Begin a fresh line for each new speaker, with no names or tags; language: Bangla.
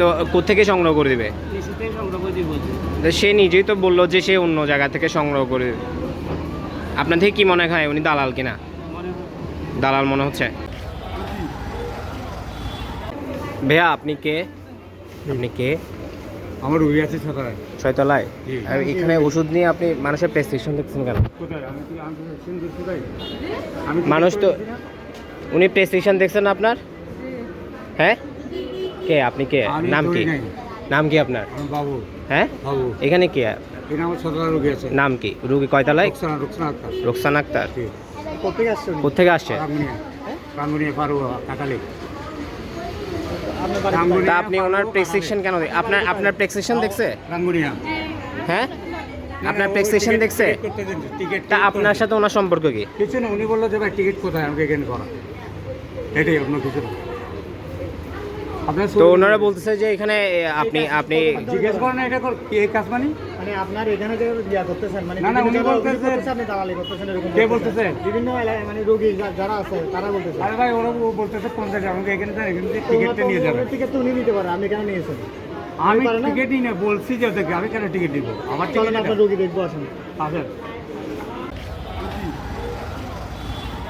তো কোথেকে সংগ্রহ করে দিবে?
কৃষিতেই সংগ্রহ করে দিব
তো সে নিজেই তো বলল যে সে অন্য জায়গা থেকে সংগ্রহ করে দেবে। আপনার থেকে কি মনে হয় উনি দালাল কিনা? দালাল মনে হচ্ছে? ভাইয়া আপনি কে? আপনি কে?
আমার রুগী আছে
ছয়তলায়। আর এখানে ওষুধ নিয়ে আপনি মানুষের প্রেসক্রিপশন দেখছেন কেন? মানুষ তো উনি প্রেসক্রিপশন দেখছেন আপনার? হ্যাঁ? কে? আপনি কে? নাম কি? নাম কি আপনার?
বাবু।
হ্যাঁ?
বাবু।
এখানে কি? নাম কি? রুগী কয়তলায়?
রুকসানা আক্তার।
কোথেকে
আসছে? তা আপনি ওনার প্রেসক্রিপশন কেন আপনার আপনার প্রেসক্রিপশন দেখছে? হ্যাঁ? আপনার প্রেসক্রিপশন দেখছে?
টিকিট
তা আপনার সাথে ওনার সম্পর্ক কি?
কিছু না উনি বলল যে ভাই টিকিট কোথায়? আমাকে এখানে করা। এটাই অন্য কিছু না।
তো ওনারা বলতেছে যে এখানে আপনি আপনি
জিজ্ঞেস করেন না এটা কর কি কাজ মানে?
মানে আপনার এখানে যে ইয়া করতেছেন মানে
না, না, উনি বলতেছে-
আপনি দালালি করতেছেন এরকম
কে বলতেছে?
বিভিন্ন এলাকায় মানে রোগী যারা আছে তারা বলতেছে।
আরে ভাই ওরা ও বলতেছে পঞ্চাশ আমাকে এখানে দেন, এখানে থেকে টিকিটটা নিয়ে যাবে।
টিকিট তো উনি নিতে পারে আমি কেন নিয়েছেন
আমি
পারে না?
টিকিটই না বলছি যে ওদেরকে আমি কেন টিকিট দিব আমার টিকিট
আপনার রোগী দেখব আসেন।
আসেন।